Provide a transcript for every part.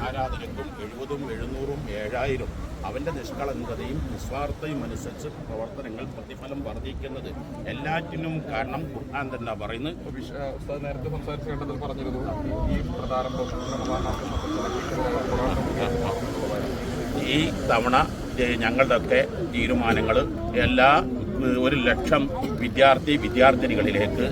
ആരാധനക്കും എഴുപതും എഴുന്നൂറും ഏഴായിരം അവന്റെ നിഷ്കളങ്കതയും നിസ്വാർത്ഥയും അനുസരിച്ച് പ്രവർത്തനങ്ങൾ പ്രതിഫലം വർദ്ധിക്കുന്നത് എല്ലാറ്റിനും കാരണം ഖുർആൻ തന്നെ പറയുന്നത്. ഉസ്താദ് നേരത്തെ സംസാരിച്ച ഘട്ടത്തിൽ പറഞ്ഞിരുന്നു ഈ ഈ തവണ ഞങ്ങളുടെയൊക്കെ തീരുമാനങ്ങൾ എല്ലാ ഒരു ലക്ഷം വിദ്യാർത്ഥി വിദ്യാർത്ഥിനികളിലേക്ക്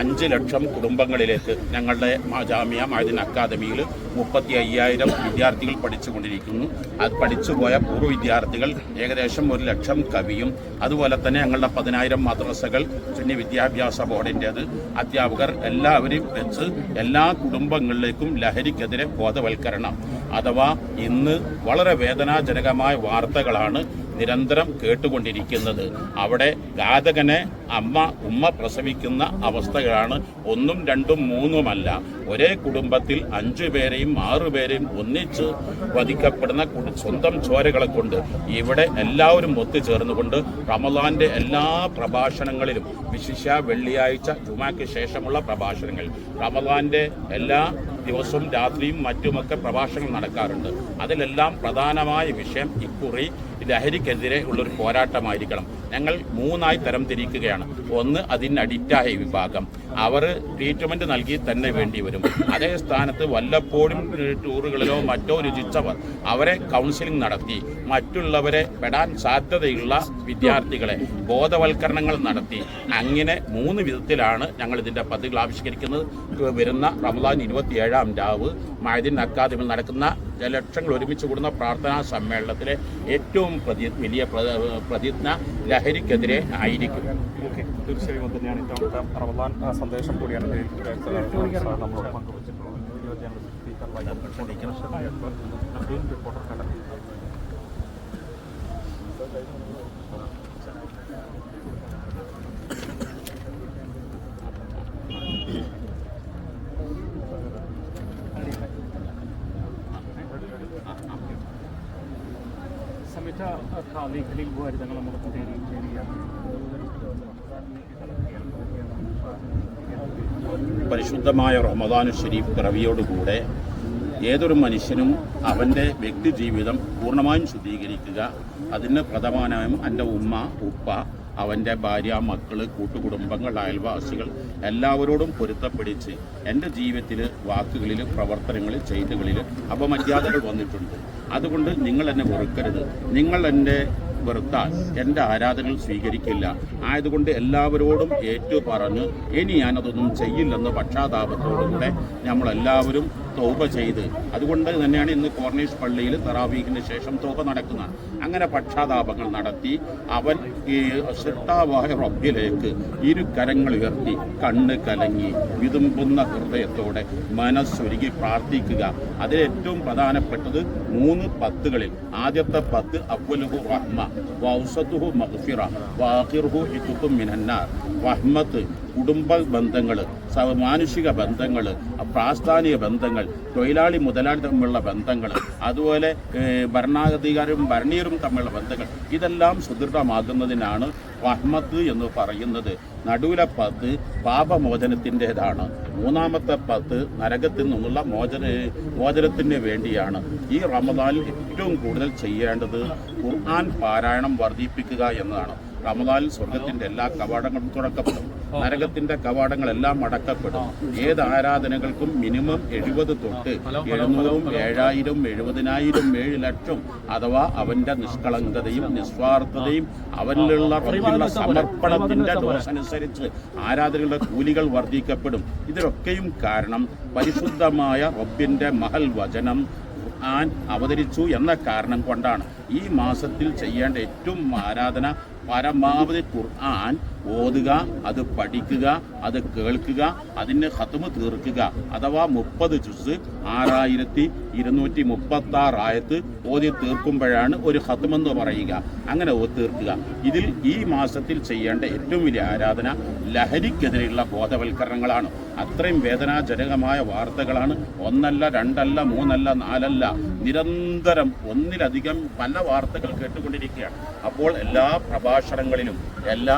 അഞ്ച് ലക്ഷം കുടുംബങ്ങളിലേക്ക് ഞങ്ങളുടെ ജാമ്യ മാദിൻ അക്കാദമിയിൽ മുപ്പത്തി അയ്യായിരം വിദ്യാർത്ഥികൾ പഠിച്ചുകൊണ്ടിരിക്കുന്നു. അത് പഠിച്ചുപോയ പൂർവ വിദ്യാർത്ഥികൾ ഏകദേശം ഒരു ലക്ഷം കവിയും അതുപോലെ തന്നെ ഞങ്ങളുടെ പതിനായിരം മദ്രസകൾ സുന്നി വിദ്യാഭ്യാസ ബോർഡിന്റേത്. അധ്യാപകർ എല്ലാവരെയും വെച്ച് എല്ലാ കുടുംബങ്ങളിലേക്കും ലഹരിക്കെതിരെ ബോധവൽക്കരണം. അഥവാ ഇന്ന് വളരെ വേദനാജനകമായ വാർത്തകളാണ് നിരന്തരം കേട്ടുകൊണ്ടിരിക്കുന്നത്. അവിടെ ഘാതകനെ അമ്മ ഉമ്മ പ്രസവിക്കുന്ന അവസ്ഥകളാണ്. ഒന്നും രണ്ടും മൂന്നുമല്ല. ഒരേ കുടുംബത്തിൽ അഞ്ചു പേരെയും ആറുപേരെയും ഒന്നിച്ച് വധിക്കപ്പെടുന്ന സ്വന്തം ചോരകളെ കൊണ്ട് ഇവിടെ എല്ലാവരും ഒത്തുചേർന്നുകൊണ്ട് റമദാന്റെ എല്ലാ പ്രഭാഷണങ്ങളിലും വിശിഷ വെള്ളിയാഴ്ച ജുമാക്ക് ശേഷമുള്ള പ്രഭാഷണങ്ങൾ. റമദാന്റെ എല്ലാ ദിവസവും രാത്രിയും മറ്റുമൊക്കെ പ്രഭാഷണങ്ങൾ നടക്കാറുണ്ട്. അതിലെല്ലാം പ്രധാനമായ വിഷയം ഇക്കുറി ലഹരിക്കെതിരെ ഉള്ളൊരു പോരാട്ടമായിരിക്കണം. ഞങ്ങൾ മൂന്നായി തരം തിരിക്കുകയാണ്. ഒന്ന് അതിന് അഡിക്റ്റായ വിഭാഗം. അവർ ട്രീറ്റ്മെന്റ് നൽകി തന്നെ വേണ്ടി വരും. അതേ സ്ഥാനത്ത് വല്ലപ്പോഴും ടൂറുകളിലോ മറ്റോ രുചിച്ചവർ അവരെ കൗൺസിലിംഗ് നടത്തി. മറ്റുള്ളവരെ പെടാൻ സാധ്യതയുള്ള വിദ്യാർത്ഥികളെ ബോധവൽക്കരണങ്ങൾ നടത്തി. അങ്ങനെ മൂന്ന് വിധത്തിലാണ് ഞങ്ങൾ ഇതിന്റെ പദ്ധതികൾ ആവിഷ്കരിക്കുന്നത്. വരുന്ന റമദാൻ ഇരുപത്തിയേഴാം രാവ് മഴദിൻ അക്കാദമിയിൽ നടക്കുന്ന ലക്ഷങ്ങൾ ഒരുമിച്ച് കൂടുന്ന പ്രാർത്ഥനാ സമ്മേളനത്തിലെ ഏറ്റവും പ്രതി വലിയ പ്ര- പ്രതിജ്ഞ ലഹരിക്കെതിരെ ആയിരിക്കും. തീർച്ചയായും അത് തന്നെയാണ് ഇത്തവണത്തെ റമദാൻ സന്ദേശം കൂടിയാണ് പങ്കുവച്ചിട്ടുള്ളത്. റിപ്പോർട്ടർ കടൽ സമിത മേഖലയിൽ ഹരിതങ്ങൾ നമ്മുടെ പുതിയ പരിശുദ്ധമായ റമദാനു ഷരീഫ് പിറവിയോടുകൂടെ ഏതൊരു മനുഷ്യനും അവന്റെ വ്യക്തി ജീവിതം പൂർണമായും ശുദ്ധീകരിക്കുക. അതിന് പ്രധാനമായും എന്റെ ഉമ്മ ഉപ്പ അവന്റെ ഭാര്യ മക്കൾ കൂട്ടുകുടുംബങ്ങൾ അയൽവാസികൾ എല്ലാവരോടും പൊരുത്തപ്പെടിച്ച് എന്റെ ജീവിതത്തിൽ വാക്കുകളിൽ പ്രവർത്തനങ്ങളിൽ ചെയ്തുകളിൽ അപമര്യാദകൾ വന്നിട്ടുണ്ട്. അതുകൊണ്ട് നിങ്ങൾ എന്നെ വെറുക്കരുത്. നിങ്ങൾ എന്റെ വെറുത്താൽ എന്റെ ആരാധനകൾ സ്വീകരിക്കില്ല. ആയതുകൊണ്ട് എല്ലാവരോടും ഏറ്റു പറഞ്ഞ് ഇനി ഞാനതൊന്നും ചെയ്യില്ലെന്ന് പക്ഷാതാപത്തോടുകൂടെ നമ്മളെല്ലാവരും തോപ ചെയ്ത്. അതുകൊണ്ട് തന്നെയാണ് ഇന്ന് കോർണേഷ് പള്ളിയിൽ തറാവീഖിന് ശേഷം തോപ നടക്കുന്നത്. അങ്ങനെ പക്ഷാതാപങ്ങൾ നടത്തി അവൻ ഈ സിട്ടാവായ റബ്ബിലേക്ക് ഇരു കരങ്ങൾ ഉയർത്തി കണ്ണ് കലങ്ങി വിതുമ്പുന്ന ഹൃദയത്തോടെ മനസ്സൊരുക്കി പ്രാർത്ഥിക്കുക. അതിൽ ഏറ്റവും പ്രധാനപ്പെട്ടത് മൂന്ന് പത്തുകളിൽ. ആദ്യത്തെ പത്ത് അവലുഹു റഹ്മ വൗസത്തുഹു മഹ്ഫിറ വാഹിർഹു ഇതുക്കും മിനന്നാർ. റഹ്മത്ത് കുടുംബ ബന്ധങ്ങൾ മാനുഷിക ബന്ധങ്ങൾ പ്രാസ്ഥാനിക ബന്ധങ്ങൾ തൊഴിലാളി മുതലാളി തമ്മിലുള്ള ബന്ധങ്ങൾ അതുപോലെ ഭരണാധികാരവും ഭരണീയരും തമ്മിലുള്ള ബന്ധങ്ങൾ ഇതെല്ലാം സുദൃഢമാകുന്നതിനാണ് റഹ്മത്ത് എന്ന് പറയുന്നത്. നടുവിലെ പത്ത് പാപമോചനത്തിന്റെതാണ്. മൂന്നാമത്തെ പത്ത് നരകത്തിൽ നിന്നുള്ള മോചന മോചനത്തിന് വേണ്ടിയാണ്. ഈ റമദാനിൽ ഏറ്റവും കൂടുതൽ ചെയ്യേണ്ടത് ഖുർആൻ പാരായണം വർദ്ധിപ്പിക്കുക എന്നതാണ്. റമദാനിൽ സ്വർഗത്തിന്റെ എല്ലാ കവാടങ്ങളും തുറക്കപ്പെടും. നരകത്തിന്റെ കവാടങ്ങളെല്ലാം അടക്കപ്പെടും. ഏത് ആരാധനകൾക്കും മിനിമം എഴുപത് തൊട്ട് എഴുന്നൂറും ഏഴായിരം എഴുപതിനായിരം ഏഴ് ലക്ഷം അഥവാ അവന്റെ നിഷ്കളങ്കതയും നിസ്വാർത്ഥതയും അവനിലുള്ള സമർപ്പണത്തിന്റെ അനുസരിച്ച് ആരാധനകളുടെ കൂലികൾ വർദ്ധിക്കപ്പെടും. ഇതിലൊക്കെയും കാരണം പരിശുദ്ധമായ റബ്ബിന്റെ മഹൽ വചനം ഖുർആൻ അവതരിച്ചു എന്ന കാരണം കൊണ്ടാണ്. ഈ മാസത്തിൽ ചെയ്യേണ്ട ഏറ്റവും ആരാധന പരമാവധി ഖുർആൻ ഓതുക അത് പഠിക്കുക അത് കേൾക്കുക അതിന് ഹത്തുമ് തീർക്കുക. അഥവാ മുപ്പത് ജുസ് ആറായിരത്തി ഇരുന്നൂറ്റി മുപ്പത്തി ആറായത്ത് ഓതി തീർക്കുമ്പോഴാണ് ഒരു ഹത്തുമെന്ന് പറയുക. അങ്ങനെ ഓ തീർക്കുക. ഇതിൽ ഈ മാസത്തിൽ ചെയ്യേണ്ട ഏറ്റവും വലിയ ആരാധന ലഹരിക്കെതിരെയുള്ള ബോധവൽക്കരണങ്ങളാണ്. അത്രയും വേദനാജനകമായ വാർത്തകളാണ്. ഒന്നല്ല രണ്ടല്ല മൂന്നല്ല നാലല്ല നിരന്തരം ഒന്നിലധികം പല വാർത്തകൾ കേട്ടുകൊണ്ടിരിക്കുകയാണ്. അപ്പോൾ എല്ലാ പ്രഭാഷണങ്ങളിലും എല്ലാ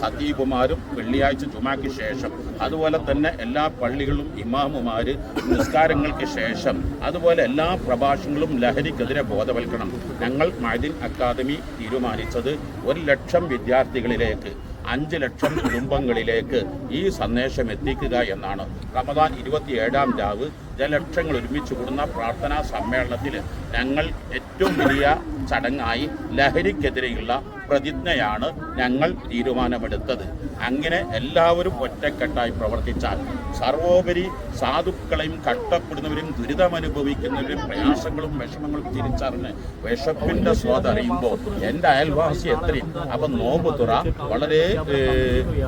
ഖതീബുമാരും വെള്ളിയാഴ്ച ജുമാക്ക് ശേഷം അതുപോലെ തന്നെ എല്ലാ പള്ളികളിലും ഇമാമുമാര് നിസ്കാരങ്ങൾക്ക് ശേഷം അതുപോലെ എല്ലാ പ്രഭാഷണങ്ങളും ലഹരിക്കെതിരെ ബോധവൽക്കണം ഞങ്ങൾ മൈദിൻ അക്കാദമി തീരുമാനിച്ചത് ഒരു ലക്ഷം വിദ്യാർത്ഥികളിലേക്ക് അഞ്ച് ലക്ഷം കുടുംബങ്ങളിലേക്ക് ഈ സന്ദേശം എത്തിക്കുക എന്നാണ്. റമദാൻ ഇരുപത്തിയേഴാം രാവ് ജലക്ഷങ്ങൾ ഒരുമിച്ച് കൂടുന്ന പ്രാർത്ഥനാ സമ്മേളനത്തിൽ ഞങ്ങൾ ഏറ്റവും വലിയ ചടങ്ങായി ലഹരിക്കെതിരെയുള്ള പ്രതിജ്ഞയാണ് ഞങ്ങൾ തീരുമാനമെടുത്തത്. അങ്ങനെ എല്ലാവരും ഒറ്റക്കെട്ടായി പ്രവർത്തിച്ചാൽ സർവോപരി സാധുക്കളെയും കഷ്ടപ്പെടുന്നവരും ദുരിതമനുഭവിക്കുന്നവരും പ്രയാസങ്ങളും വിഷമങ്ങളും തിരിച്ചറിഞ്ഞ് വിഷപ്പിന്റെ സ്വാദ് അറിയുമ്പോൾ എന്റെ അയൽവാസി എത്രയും അപ്പം നോമ്പ് തുറ വളരെ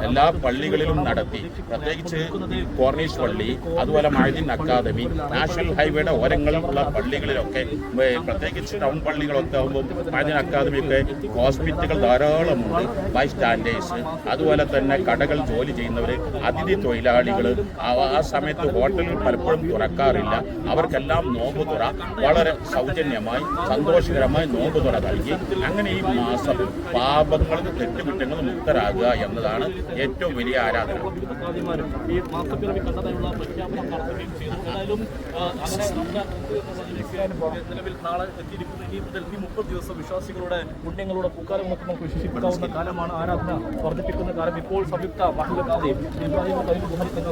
എല്ലാ പള്ളികളിലും നടത്തി. പ്രത്യേകിച്ച് കോർണീഷ് പള്ളി അതുപോലെ മഴദിൻ അക്കാദമി നാഷണൽ ഹൈവേയുടെ ഓരങ്ങളിലുള്ള പള്ളികളിലൊക്കെ പ്രത്യേകിച്ച് ടൗൺ പള്ളികളൊക്കെ ആകുമ്പോൾ മഴദിൻ അക്കാദമിയൊക്കെ ഹോസ്പിറ്റലുകൾ ധാരാളമുണ്ട് ബൈ സ്റ്റാൻഡേഴ്സ് അതുപോലെ തന്നെ കടകൾ ജോലി ചെയ്യുന്നവർ അതിഥി തൊഴിലാളികൾ ആ സമയത്ത് ഹോട്ടലുകൾ പലപ്പോഴും തുറക്കാറില്ല അവർക്കെല്ലാം നോമ്പ് തുറ വളരെ സൗജന്യമായി സന്തോഷകരമായി നോമ്പ് തുറ നൽകി അങ്ങനെ ഈ മാസം പാപങ്ങൾക്ക് തെറ്റുകുറ്റങ്ങൾ മുക്തരാകുക എന്നതാണ് ഏറ്റവും വലിയ ആരാധന ും നാളെ എത്തിയിരിക്കുന്ന ഇനി മുതൽ ഈ മുപ്പത് ദിവസം വിശ്വാസികളുടെ പുണ്യങ്ങളുടെ പൂക്കാലം ഒക്കെ നമുക്ക് വിശേഷിപ്പിക്കാവുന്ന കാലമാണ് ആരാധന വർദ്ധിപ്പിക്കുന്ന കാലം. ഇപ്പോൾ സംയുക്ത മഹലുകാരെയും ഇബ്രാഹിം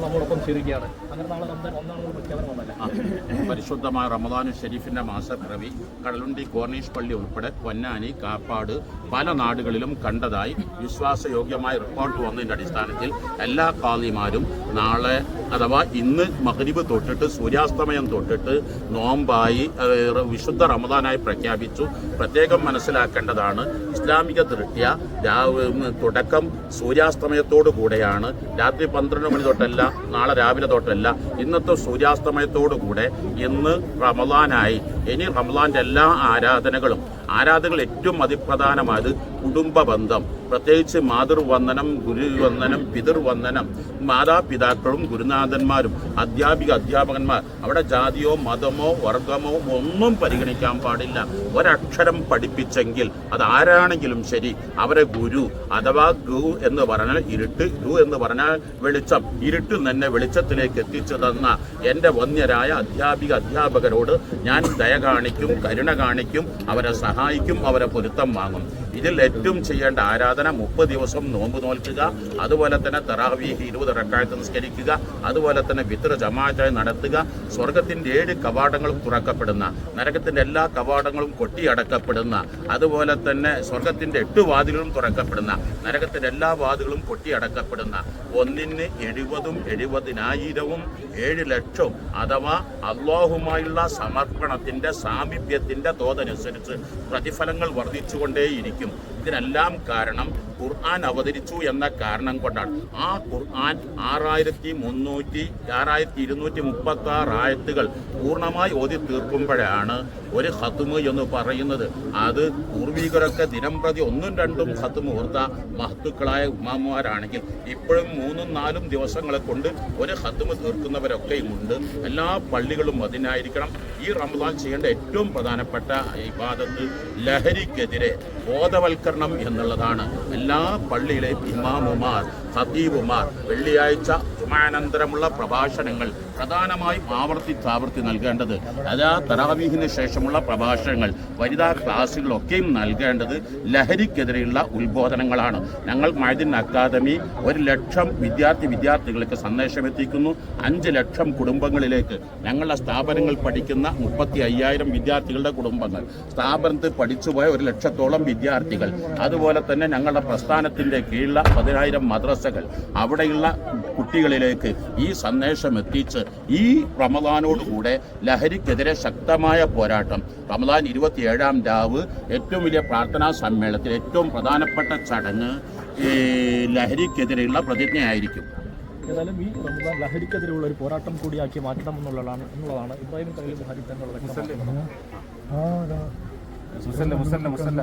നമ്മോടൊപ്പം ചേരുകയാണ്. അങ്ങനെ നാളെ റമദാൻ ഒന്നാമത് പരിശുദ്ധമായ റമദാനു ഷെരീഫിന്റെ മാസപ്പിറവി കടലുണ്ടി കോർണീഷ് പള്ളി ഉൾപ്പെടെ പൊന്നാനി കാപ്പാട് പല നാടുകളിലും കണ്ടതായി വിശ്വാസയോഗ്യമായ റിപ്പോർട്ട് വന്നതിന്റെ അടിസ്ഥാനത്തിൽ എല്ലാ കാലിമാരും നാളെ അഥവാ ഇന്ന് മകരിബ് തൊട്ടിട്ട് സൂര്യാസ്തമയം തൊട്ടിട്ട് നോമ്പായി വിശുദ്ധ റമദാനായി പ്രഖ്യാപിച്ചു പ്രത്യേകം മനസ്സിലാക്കേണ്ടതാണ് ഇസ്ലാമിക ദൃഷ്ട്യ തുടക്കം സൂര്യാസ്തമയത്തോടു കൂടെയാണ്. രാത്രി പന്ത്രണ്ട് മണി തൊട്ടല്ല നാളെ രാവിലെ തൊട്ടല്ല. ഇന്നത്തെ സൂര്യാസ്തമയത്തോടു കൂടെ ഇന്ന് റമദാനായി. ഇനി റമദാന്റെ എല്ലാ ആരാധനകളും ആരാധനകൾ ഏറ്റവും അതിപ്രധാനമായത് കുടുംബ ബന്ധം. പ്രത്യേകിച്ച് മാതൃവന്ദനം ഗുരുവന്ദനം പിതൃവന്ദനം മാതാപിതാക്കളും ഗുരുനാഥന്മാരും അധ്യാപിക അധ്യാപകന്മാർ. അവിടെ ജാതിയോ മതമോ വർഗമോ ഒന്നും പരിഗണിക്കാൻ പാടില്ല. ഒരക്ഷരം പഠിപ്പിച്ചെങ്കിൽ അത് ആരാണെങ്കിലും ശരി അവരെ ഗുരു അഥവാ ഗു എന്ന് പറഞ്ഞാൽ ഇരുട്ട് ഗു എന്ന് പറഞ്ഞാൽ വെളിച്ചം. ഇരുട്ടിൽ തന്നെ വെളിച്ചത്തിലേക്ക് എത്തിച്ചു തന്ന എന്റെ വന്യരായ അധ്യാപിക അധ്യാപകരോട് ഞാൻ ദയ കാണിക്കും കരുണ കാണിക്കും അവരെ സഹായിക്കും. അവരെ പൊരുത്തം വാങ്ങും. ഇതിൽ ഏറ്റവും ചെയ്യേണ്ട ആരാധന മുപ്പത് ദിവസം നോമ്പ് നോൽക്കുക അതുപോലെ തന്നെ തറാവീഹ് ഇരുപത് റക്കായത്ത് നിസ്കരിക്കുക അതുപോലെ തന്നെ വിത്ര ജമാഅത്തായി നടത്തുക സ്വർഗത്തിന്റെ ഏഴ് കവാടങ്ങളും തുറക്കപ്പെടുന്ന നരകത്തിന്റെ എല്ലാ കവാടങ്ങളും കൊട്ടിയടക്കപ്പെടുന്ന അതുപോലെ തന്നെ സ്വർഗത്തിന്റെ എട്ട് വാതിലുകളും തുറക്കപ്പെടുന്ന നരകത്തിന്റെ എല്ലാ വാതിലുകളും കൊട്ടിയടക്കപ്പെടുന്ന ഒന്നിന് എഴുപതും എഴുപതിനായിരവും ഏഴ് ലക്ഷവും അഥവാ അള്ളാഹുമായുള്ള സമർപ്പണത്തിന്റെ സാമീപ്യത്തിന്റെ തോതനുസരിച്ച് പ്രതിഫലങ്ങൾ വർദ്ധിച്ചുകൊണ്ടേയിരിക്കും. ഇതിനെല്ലാം കാരണം ഖുർആൻ അവതരിച്ചു എന്ന കാരണം കൊണ്ടാണ്. ആ ഖുർആൻ ആറായിരത്തി മുന്നൂറ്റി ആറായിരത്തി ഇരുന്നൂറ്റി മുപ്പത്തി ആറ് ആയത്തുകൾ പൂർണമായി ഓതി തീർക്കുമ്പോഴാണ് ഒരു ഹത്തുമ് എന്ന് പറയുന്നത്. അത് പൂർവികരൊക്കെ ദിനം പ്രതി ഒന്നും രണ്ടും ഹത്തുമ് ഓർത്ത മഹത്തുക്കളായ ഉമ്മാമാരാണെങ്കിൽ ഇപ്പോഴും മൂന്നും നാലും ദിവസങ്ങളെ കൊണ്ട് ഒരു ഹത്തുമ് തീർക്കുന്നവരൊക്കെയും ഉണ്ട്. എല്ലാ പള്ളികളും അതിനായിരിക്കണം. ഈ റമദാൻ ചെയ്യേണ്ട ഏറ്റവും പ്രധാനപ്പെട്ട ഇബാദത്ത് ലഹരിക്കെതിരെ ബോധവൽക്കരണം എന്നുള്ളതാണ്. എല്ലാ പള്ളിയിലെയും ഇമാമുമാർ സദീബുമാർ വെള്ളിയാഴ്ച ജുമാനന്തരമുള്ള പ്രഭാഷണങ്ങൾ പ്രധാനമായും ആവർത്തിച്ചാവർത്തി നൽകേണ്ടത്. അതാ തറാവീഹിന് ശേഷമുള്ള പ്രഭാഷണങ്ങൾ വനിതാ ക്ലാസ്സുകളൊക്കെയും നൽകേണ്ടത് ലഹരിക്കെതിരെയുള്ള ഉത്ബോധനങ്ങളാണ്. ഞങ്ങൾ മൈദിൻ അക്കാദമി ഒരു ലക്ഷം വിദ്യാർത്ഥി വിദ്യാർത്ഥികൾക്ക് സന്ദേശം എത്തിക്കുന്നു അഞ്ച് ലക്ഷം കുടുംബങ്ങളിലേക്ക്. ഞങ്ങളുടെ സ്ഥാപനങ്ങൾ പഠിക്കുന്ന മുപ്പത്തി അയ്യായിരം വിദ്യാർത്ഥികളുടെ കുടുംബങ്ങൾ. സ്ഥാപനത്തിൽ പഠിച്ചുപോയ ഒരു ലക്ഷത്തോളം വിദ്യാർത്ഥികൾ. അതുപോലെ തന്നെ ഞങ്ങളുടെ പ്രസ്ഥാനത്തിന്റെ കീഴിലുള്ള പതിനായിരം മദ്രസകൾ. അവിടെയുള്ള കുട്ടികളിലേക്ക് ഈ സന്ദേശം എത്തിച്ച് ഈ റമദാനോടുകൂടെ ലഹരിക്കെതിരെ ശക്തമായ പോരാട്ടം. റമദാൻ ഇരുപത്തിയേഴാം രാവ് ഏറ്റവും വലിയ പ്രാർത്ഥനാ സമ്മേളനത്തിൽ ഏറ്റവും പ്രധാനപ്പെട്ട ചടങ്ങ് ഈ ലഹരിക്കെതിരെയുള്ള പ്രതിജ്ഞയായിരിക്കും. ഏതായാലും ഈ റമദാൻ ലഹരിക്കെതിരെയുള്ള ഒരു പോരാട്ടം കൂടിയാക്കി മാറ്റണം എന്നുള്ളതാണ് എന്നുള്ളതാണ് ഇബ്രാഹിം തലയിൽ ബുഹാരി തങ്ങൾ വ്യക്തമാക്കുന്നത് മുസല്ല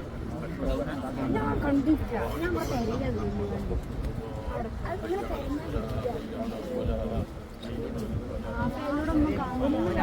ഞാൻ കണ്ടിട്ടില്ല. ഞാൻ എന്നോടൊന്നും കാണുന്നില്ല